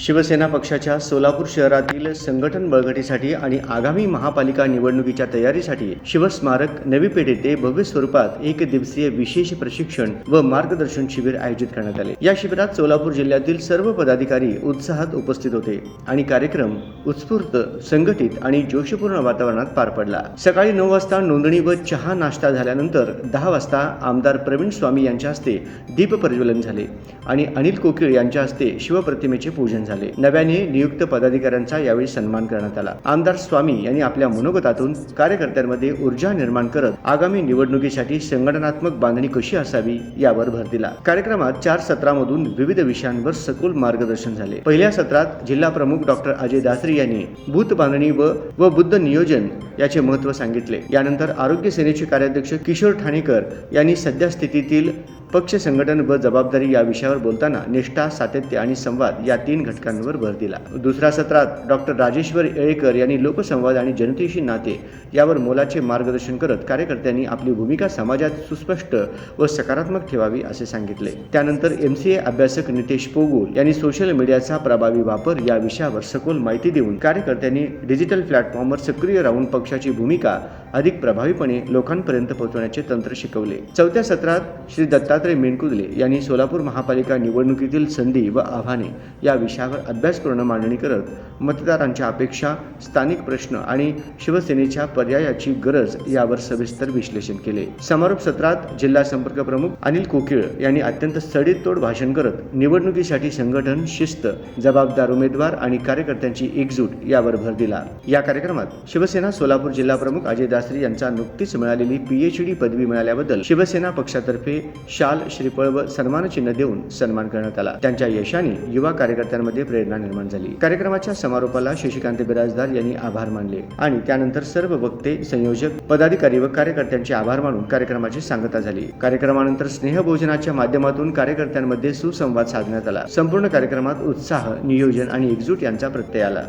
शिवसेना पक्षाच्या सोलापूर शहरातील संघटन बळकटीसाठी आणि आगामी महापालिका निवडणुकीच्या तयारीसाठी शिवस्मारक नवी पेठ येथे भव्य स्वरूपात एक दिवसीय विशेष प्रशिक्षण व मार्गदर्शन शिबिर आयोजित करण्यात आले. या शिबिरात सोलापूर जिल्ह्यातील सर्व पदाधिकारी उत्साहात उपस्थित होते आणि कार्यक्रम उत्स्फूर्त संघटित आणि जोशपूर्ण वातावरणात पार पडला. सकाळी नऊ वाजता नोंदणी व चहा नाश्ता झाल्यानंतर दहा वाजता आमदार प्रवीण स्वामी यांच्या हस्ते दीप प्रज्वलन झाले आणि अनिल कोकिळ यांच्या हस्ते शिवप्रतिमेचे पूजन झाले. नव्याने नियुक्त पदाधिकाऱ्यांचा यावेळी सन्मान करण्यात आला. आमदार स्वामी यांनी आपल्या मनोगतातून कार्यकर्त्यांमध्ये ऊर्जा निर्माण करत आगामी निवडणुकीसाठी संघटनात्मक बांधणी कशी असावी यावर भर दिला. कार्यक्रमात चार सत्रामधून विविध विषयांवर सखोल मार्गदर्शन झाले. पहिल्या सत्रात जिल्हा प्रमुख डॉक्टर अजय दासरी यांनी बूथ बांधणी व व बुद्ध नियोजन याचे महत्त्व सांगितले. यानंतर आरोग्य सेनेचे कार्याध्यक्ष किशोर ठाणेकर यांनी सध्या स्थितीतील पक्ष संघटन व जबाबदारी या विषयावर बोलताना निष्ठा सातत्य आणि संवाद या तीन घटकांवर भर दिला. दुसऱ्या सत्रात डॉक्टर राजेश्वर येळेकर यांनी लोकसंवाद आणि जनतेशी नाते यावर मोलाचे मार्गदर्शन करत कार्यकर्त्यांनी आपली भूमिका समाजात सुस्पष्ट व सकारात्मक ठेवावी असे सांगितले. त्यानंतर एम सी ए अभ्यासक नितेश पोगू यांनी सोशल मीडियाचा प्रभावी वापर या विषयावर सखोल माहिती देऊन कार्यकर्त्यांनी डिजिटल प्लॅटफॉर्मवर सक्रिय राहून पक्षाची भूमिका अधिक प्रभावीपणे लोकांपर्यंत पोहोचवण्याचे तंत्र शिकवले. चौथ्या सत्रात श्री दत्ता दत्तात्रय मेनकुदले यांनी सोलापूर महापालिका निवडणुकीतील संधी व आव्हाने या विषयावर अभ्यासपूर्ण मांडणी करत मतदारांच्या अपेक्षा स्थानिक प्रश्न आणि शिवसेनेच्या पर्यायाची गरज यावर सविस्तर विश्लेषण केले. समारोप सत्रात जिल्हा संपर्क प्रमुख अनिल कोकिळ यांनी अत्यंत सडीतोड भाषण करत निवडणुकीसाठी संघटन शिस्त जबाबदार उमेदवार आणि कार्यकर्त्यांची एकजूट यावर भर दिला. या कार्यक्रमात शिवसेना सोलापूर जिल्हा प्रमुख अजय दासरी यांचा नुकतीच मिळालेली पीएचडी पदवी मिळाल्याबद्दल शिवसेना पक्षातर्फे शाल श्रीफळ व सन्मानचिन्ह देऊन सन्मान करण्यात आला. त्यांच्या यशाने युवा कार्यकर्त्यांमध्ये प्रेरणा निर्माण झाली. कार्यक्रमाच्या समारोपाला शशिकांत बिराजदार यांनी आभार मानले आणि त्यानंतर सर्व वक्ते संयोजक पदाधिकारी व कार्यकर्त्यांचे आभार मानून कार्यक्रमाची सांगता झाली. कार्यक्रमानंतर स्नेहभोजनाच्या माध्यमातून कार्यकर्त्यांमध्ये सुसंवाद साधण्यात आला. संपूर्ण कार्यक्रमात उत्साह नियोजन आणि एकजूट यांचा प्रत्यय आला.